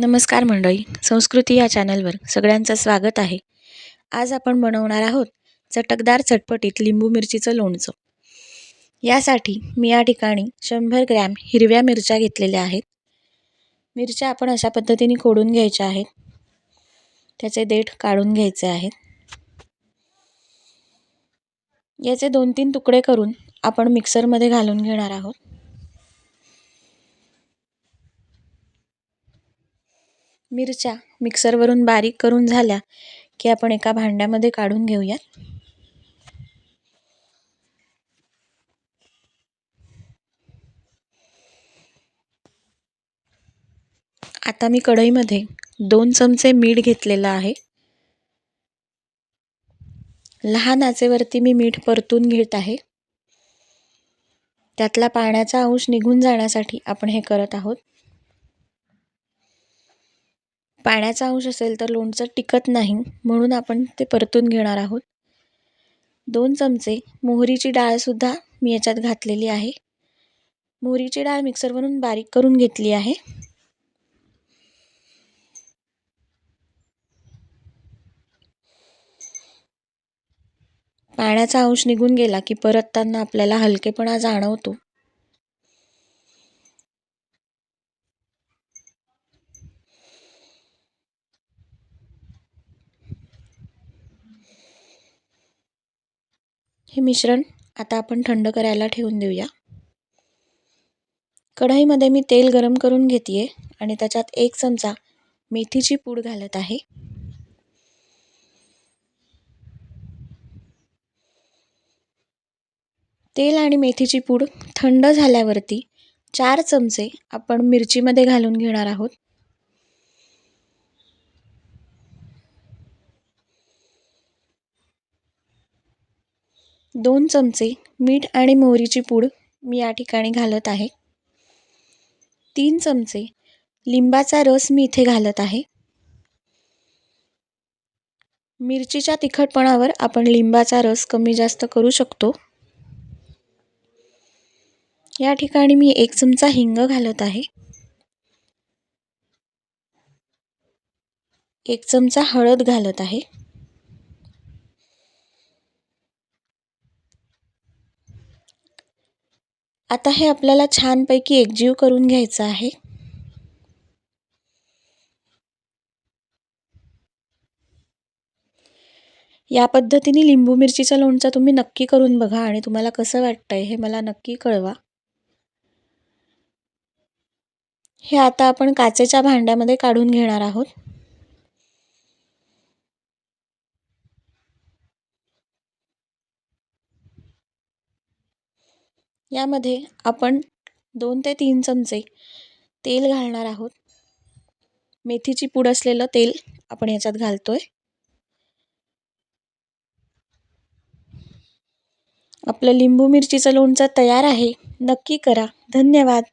नमस्कार मंडळी संस्कृती या चॅनलवर सगळ्यांचं स्वागत आहे. आज आपण बनवणार आहोत चटकदार चटपटीत लिंबू मिरचीचं लोणचं. यासाठी मी या ठिकाणी शंभर ग्रॅम हिरव्या मिरच्या घेतलेल्या आहेत. मिरच्या आपण अशा पद्धतीने खोडून घ्यायच्या आहेत. त्याचे देठ काढून घ्यायचे आहेत. याचे दोन तीन तुकडे करून आपण मिक्सरमध्ये घालून घेणार आहोत. मिरच्या मिक्सरवरून बारीक करून झाल्या की आपण एका भांड्यामध्ये काढून घेऊयात. आता मी कढईमध्ये दोन चमचे मीठ घेतलेलं आहे. लहान आचेवरती मी मीठ परतून घेत आहे. त्यातला पाण्याचा अंश निघून जाण्यासाठी आपण हे करत आहोत. पाण्याचा अंश असेल तर लोणचं टिकत नाही म्हणून आपण ते परतून घेणार आहोत. दोन चमचे मोहरीची डाळसुद्धा मी याच्यात घातलेली आहे. मोहरीची डाळ मिक्सरवरून बारीक करून घेतली आहे. पाण्याचा अंश निघून गेला की परतताना आपल्याला हलकेपणा जाणवतो. हे मिश्रण आता आपण थंड करायला ठेवून देऊया. कढईमध्ये मी तेल गरम करून घेते आणि त्याच्यात एक चमचा मेथीची पूड घालत आहे. तेल आणि मेथीची पूड थंड झाल्यावरती चार चमचे आपण मिरचीमध्ये घालून घेणार आहोत. दोन चमचे मीठ आणि मोहरीची पूड मी या ठिकाणी घालत आहे. तीन चमचे लिंबाचा रस मी इथे घालत आहे. मिरचीच्या तिखटपणावर आपण लिंबाचा रस कमी जास्त करू शकतो. या ठिकाणी मी एक चमचा हिंग घालत आहे. एक चमचा हळद घालत आहे. आता हे आपल्याला छानपैकी एकजीव करून घ्यायचं आहे. या पद्धतीने लिंबू मिरचीचं लोणचं तुम्ही नक्की करून बघा आणि तुम्हाला कसं वाटतंय हे मला नक्की कळवा. हे आता आपण काचेच्या भांड्यामध्ये काढून घेणार आहोत. यामध्ये आपण दोन ते तीन चमचे तेल घालणार आहोत. मेथीची पूड असलेलं तेल आपण याच्यात घालतोय. आपलं लिंबू मिरचीचं लोणचं तयार आहे. नक्की करा. धन्यवाद.